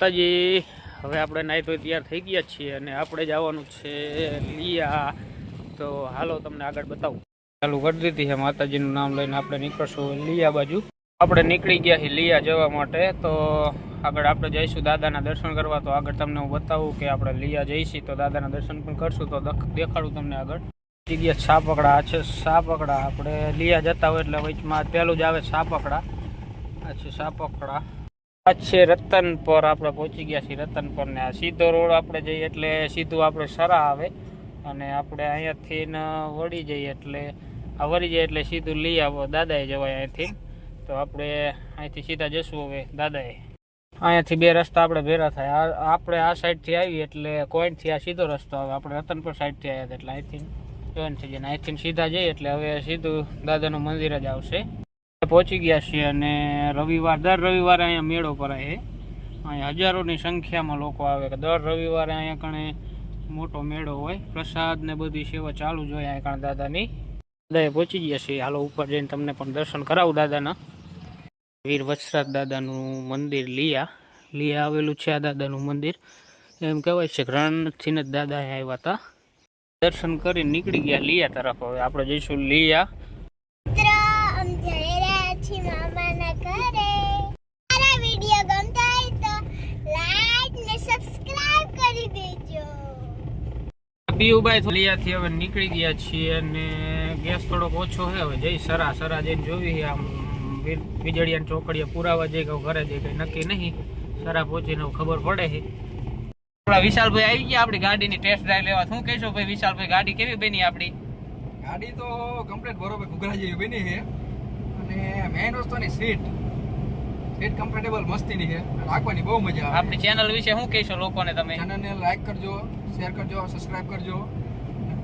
માતાજી, હવે આપણે નાહી તો તૈયાર થઈ ગયા છીએ અને આપણે જવાનું છે લિયા. તો હાલો તમને આગળ બતાવું. ચાલુ કરી દીધી છે માતાજીનું નામ લઈને આપણે નીકળશું લિયા બાજુ. આપણે નીકળી ગયા છીએ લિયા જવા માટે. તો આગળ આપણે જઈશું દાદાના દર્શન કરવા. તો આગળ તમને હું બતાવું કે આપણે લિયા જઈશી. તો દાદાના દર્શન પણ કરશું. તો દેખાડું તમને આગળ. જગ્યા સાપકડા. છે સાપકડા. આપણે લિયા જતા હોય એટલે વચમાં પહેલું જ આવે સાપકડા. આ છે સાપકડા. આ છે રતનપર, આપણે પહોંચી ગયા છીએ રતનપર ને આ સીધો રોડ આપણે જઈએ એટલે સીધું આપણે સરા આવે અને આપણે અહીંયાથી વળી જઈએ એટલે, આ વળી જઈએ એટલે સીધું લઈ આવો, દાદાએ જવાય અહીંયાથી તો આપણે અહીંથી સીધા જશું હવે, દાદાએ. અહીંયાથી બે રસ્તા આપણે ભેરા થાય. આપણે આ સાઈડથી આવીએ એટલે કોઈનથી આ સીધો રસ્તો આવે. આપણે રતનપુર સાઈડથી આવ્યા એટલે અહીંથી જોઈન થઈ જાય અહીંથી સીધા જઈએ એટલે હવે સીધું દાદાનું મંદિર જ આવશે. પહોંચી ગયા છીએ અને રવિવાર, દર રવિવારે અહીંયા મેળો ભરાય અહીંયા હજારોની સંખ્યામાં લોકો આવે કે દર રવિવારે અહીંયા કણે મોટો મેળો હોય. પ્રસાદ ને બધી સેવા ચાલુ જ હોય અહીંયા કણે દાદાની. દાદા પહોંચી ગયા છીએ. હાલો, ઉપર જઈને તમને પણ દર્શન કરાવું દાદાના. વીર વત્સરાજ દાદાનું મંદિર લિયા. લિયા આવેલું છે આ દાદાનું મંદિર. એમ કહેવાય છે કે રણથી જ દાદા આવ્યા હતા. દર્શન કરીને નીકળી ગયા લિયા તરફ. હવે આપણે જઈશું લિયા. છીએ મામાના ઘરે. મારા વીડિયો ગમતો હોય તો લાઈક ને સબસ્ક્રાઇબ કરી દેજો. પીયુભાઈ થોલિયાથી હવે નીકળી ગયા છીએ અને ગેસ થોડોક ઓછો છે હવે. જઈ સરા સરા જઈને જોવી આમ વીજળિયા ચોકડીએ પુરાવા જઈ કે ઘરે જઈ કઈ નક્કી નહીં. સરા પહોંચીને ખબર પડે છે. આપણા વિશાલભાઈ આવી ગયા આપણી ગાડીની ટેસ્ટ ડ્રાઈવ લેવા. શું કહેશો ભાઈ વિશાલભાઈ ગાડી કેવી બની આપણી? ગાડી તો કમ્પ્લીટ બરોબર ઘૂઘરા જેવી બની છે. અને મેઇન વસ્તુની સીટ સીટ કમ્ફર્ટેબલ મસ્તીની છે. રાખવાની બહુ મજા આવે. આપણી ચેનલ વિશે શું કહેશો લોકોને તમે? ચેનલને લાઈક કરજો શેર કરજો સબસ્ક્રાઇબ કરજો.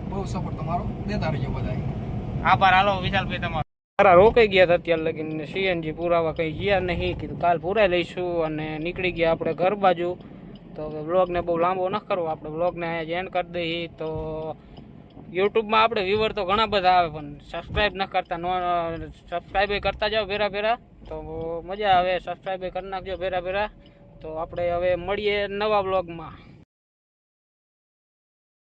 બહુ સપોર્ટ તમારો. દેતા રહેજો બધાય. આભાર. હાલો વિશાલભાઈ તમારો. મારા રોકાઈ ગયા હતા અત્યારે લગીને સીએનજી પુરાવા કઈ ગયા નહીં. કીધું કાલ પૂરાઈ લઈશું અને નીકળી ગયા આપણે ઘર બાજુ. તો હવે બ્લોગને બહુ લાંબો ન કરવો. આપણે બ્લોગને અહીંયા એન્ડ કરી દઈએ. તો યુટ્યુબમાં આપણે વ્યૂવર તો ઘણા બધા આવે, પણ સબસ્ક્રાઈબ ન કરતા, નો સબસ્ક્રાઈબ કરતા જાઓ ભેરા ભેરા, તો મજા આવે. સબસ્ક્રાઈબ કરી નાખજો ભેરા ભેરા. તો આપણે હવે મળીએ નવા બ્લોગમાં